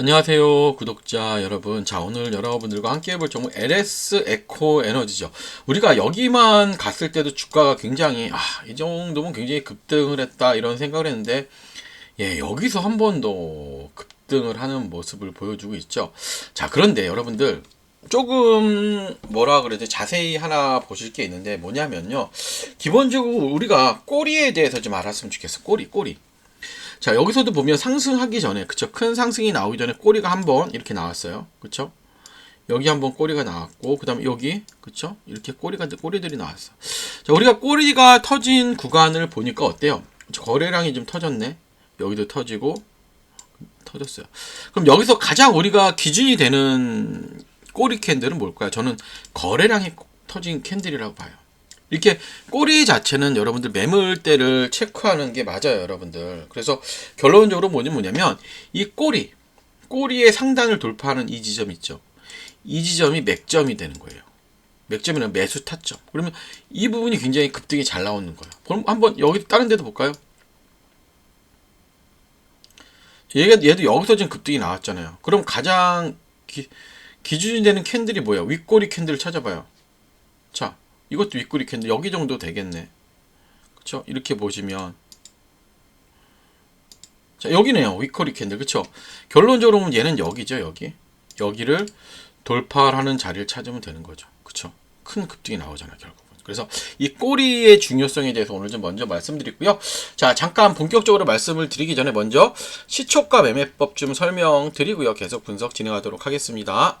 안녕하세요 구독자 여러분. 자 오늘 여러분들과 함께 해볼 종목 LS 에코 에너지죠. 우리가 여기만 갔을 때도 주가가 굉장히 아 이 정도면 굉장히 급등을 했다 이런 생각을 했는데 예 여기서 한 번 더 급등을 하는 모습을 보여주고 있죠. 자 그런데 여러분들 조금 뭐라 그래야 돼 자세히 하나 보실 게 있는데 뭐냐면요. 기본적으로 우리가 꼬리에 대해서 좀 알았으면 좋겠어. 꼬리 꼬리 자 여기서도 보면 상승하기 전에 그쵸 큰 상승이 나오기 전에 꼬리가 한번 이렇게 나왔어요. 그쵸? 여기 한번 꼬리가 나왔고 그 다음에 여기 그쵸? 이렇게 꼬리가 꼬리들이 나왔어. 자 우리가 꼬리가 터진 구간을 보니까 어때요? 거래량이 좀 터졌네. 여기도 터지고 터졌어요. 그럼 여기서 가장 우리가 기준이 되는 꼬리 캔들은 뭘까요? 저는 거래량이 터진 캔들이라고 봐요 이렇게 꼬리 자체는 여러분들 매물대를 체크하는 게 맞아요, 여러분들. 그래서 결론적으로 뭐냐 뭐냐면 이 꼬리, 꼬리의 상단을 돌파하는 이 지점 있죠. 이 지점이 맥점이 되는 거예요. 맥점이란 매수 타점. 그러면 이 부분이 굉장히 급등이 잘 나오는 거예요. 그럼 한번 여기 다른 데도 볼까요? 얘가 얘도 여기서 지금 급등이 나왔잖아요. 그럼 가장 기, 기준이 되는 캔들이 뭐야? 윗꼬리 캔들을 찾아봐요. 자, 이것도 윗구리 캔들 여기 정도 되겠네. 그쵸? 이렇게 보시면 자 여기네요. 윗꼬리 캔들 그쵸? 결론적으로 보면 얘는 여기죠 여기 여기를 돌파하는 자리를 찾으면 되는 거죠. 그쵸? 큰 급등이 나오잖아요 결국은. 그래서 이 꼬리의 중요성에 대해서 오늘 좀 먼저 말씀드리고요. 자 잠깐 본격적으로 말씀을 드리기 전에 먼저 시초가 매매법 좀 설명드리고요. 계속 분석 진행하도록 하겠습니다.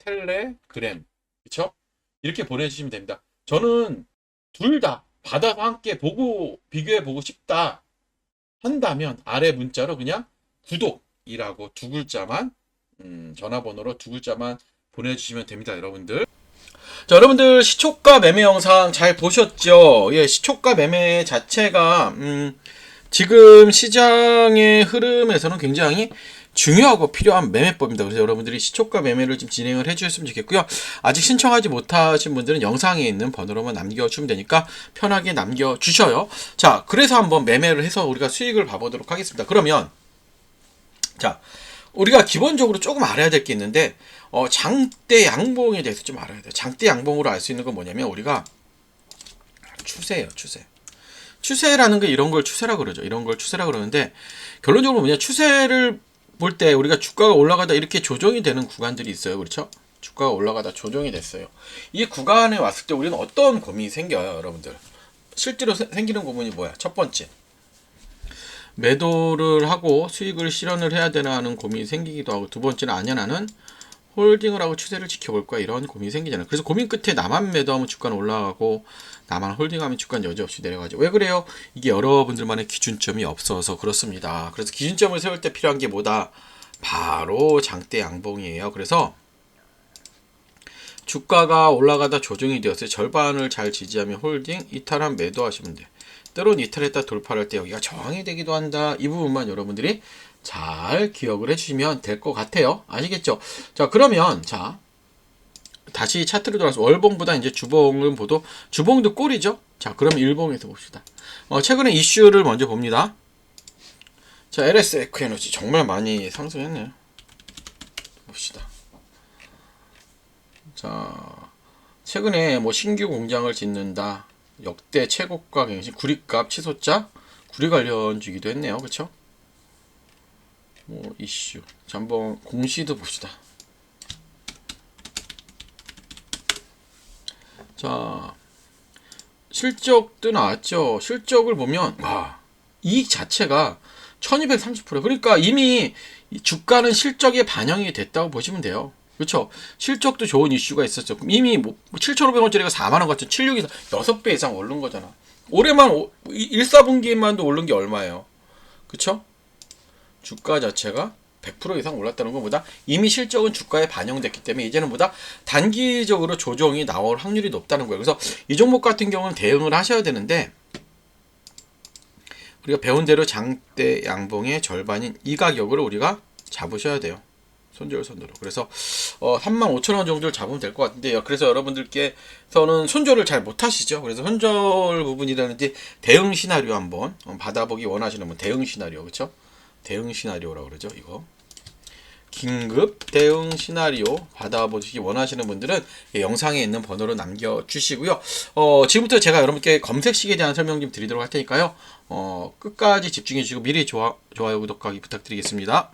텔레그램, 그쵸? 이렇게 보내주시면 됩니다. 저는 둘 다 받아서 함께 보고, 비교해 보고 싶다 한다면 아래 문자로 그냥 구독이라고 두 글자만, 음, 전화번호로 두 글자만 보내주시면 됩니다, 여러분들. 자, 여러분들 시초가 매매 영상 잘 보셨죠? 예, 시초가 매매 자체가 음, 지금 시장의 흐름에서는 굉장히 중요하고 필요한 매매법입니다. 그래서 여러분들이 시초가 매매를 좀 진행을 해주셨으면 좋겠고요. 아직 신청하지 못하신 분들은 영상에 있는 번호로만 남겨주시면 되니까 편하게 남겨주셔요. 자, 그래서 한번 매매를 해서 우리가 수익을 봐보도록 하겠습니다. 그러면 자, 우리가 기본적으로 조금 알아야 될 게 있는데 어, 장대 양봉에 대해서 좀 알아야 돼요. 장대 양봉으로 알 수 있는 건 뭐냐면 우리가 추세예요, 추세. 추세라는 게 이런 걸 추세라 그러죠. 이런 걸 추세라 그러는데 결론적으로 뭐냐 추세를 볼 때 우리가 주가가 올라가다 이렇게 조정이 되는 구간들이 있어요. 그렇죠? 주가가 올라가다 조정이 됐어요. 이 구간에 왔을 때 우리는 어떤 고민이 생겨요, 여러분들? 실제로 세- 생기는 고민이 뭐야? 첫 번째. 매도를 하고 수익을 실현을 해야 되나 하는 고민이 생기기도 하고 두 번째는 아니야 나는 홀딩을 하고 추세를 지켜볼 거야 이런 고민이 생기잖아요. 그래서 고민 끝에 나만 매도하면 주가는 올라가고 나만 홀딩하면 주가는 여지없이 내려가죠. 왜 그래요? 이게 여러분들만의 기준점이 없어서 그렇습니다. 그래서 기준점을 세울 때 필요한 게 뭐다? 바로 장대 양봉이에요. 그래서 주가가 올라가다 조정이 되었을 때 절반을 잘 지지하면 홀딩, 이탈한 매도하시면 돼. 때론 이탈했다 돌파할 때 여기가 저항이 되기도 한다. 이 부분만 여러분들이 잘 기억을 해주시면 될 것 같아요. 아시겠죠? 자, 그러면, 자, 다시 차트로 돌아서 월봉보다 이제 주봉을 보도, 주봉도 꼴이죠? 자, 그럼 일봉에서 봅시다. 어, 최근에 이슈를 먼저 봅니다. 자, LS 에크에너지 정말 많이 상승했네요. 봅시다. 자, 최근에 뭐 신규 공장을 짓는다. 역대 최고가 갱신 구리값 취소자 구리 관련주기도 했네요. 그쵸? 뭐 이슈. 자, 한번 공시도 봅시다. 자, 실적도 나왔죠. 실적을 보면 와, 이익 자체가 1230% 그러니까 이미 이 주가는 실적에 반영이 됐다고 보시면 돼요. 그렇죠? 실적도 좋은 이슈가 있었죠. 이미 뭐 7,500원짜리가 4만 원 같은 76이 6배 이상 오른 거잖아. 올해만 1, 4분기만도 오른 게 얼마예요? 그렇죠? 주가 자체가 100% 이상 올랐다는 것보다 이미 실적은 주가에 반영됐기 때문에 이제는 보다 단기적으로 조정이 나올 확률이 높다는 거예요. 그래서 이 종목 같은 경우는 대응을 하셔야 되는데 우리가 배운 대로 장대 양봉의 절반인 이 가격으로 우리가 잡으셔야 돼요. 손절 선으로. 그래서 어, 35,000원 정도를 잡으면 될 것 같은데요. 그래서 여러분들께서는 손절을 잘 못하시죠. 그래서 손절 부분이라는지 대응 시나리오 한번 어, 받아보기 원하시는 분 대응 시나리오 그렇죠? 대응 시나리오라고 그러죠. 이거 긴급 대응 시나리오 받아보시기 원하시는 분들은 이 영상에 있는 번호로 남겨주시고요. 어, 지금부터 제가 여러분께 검색식에 대한 설명 좀 드리도록 할 테니까요. 어, 끝까지 집중해 주시고 미리 좋아, 좋아요, 구독하기 부탁드리겠습니다.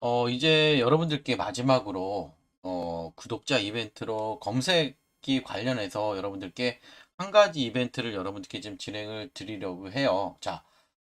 어, 이제 여러분들께 마지막으로 어, 구독자 이벤트로 검색기 관련해서 여러분들께 한 가지 이벤트를 여러분들께 좀 진행을 드리려고 해요. 자,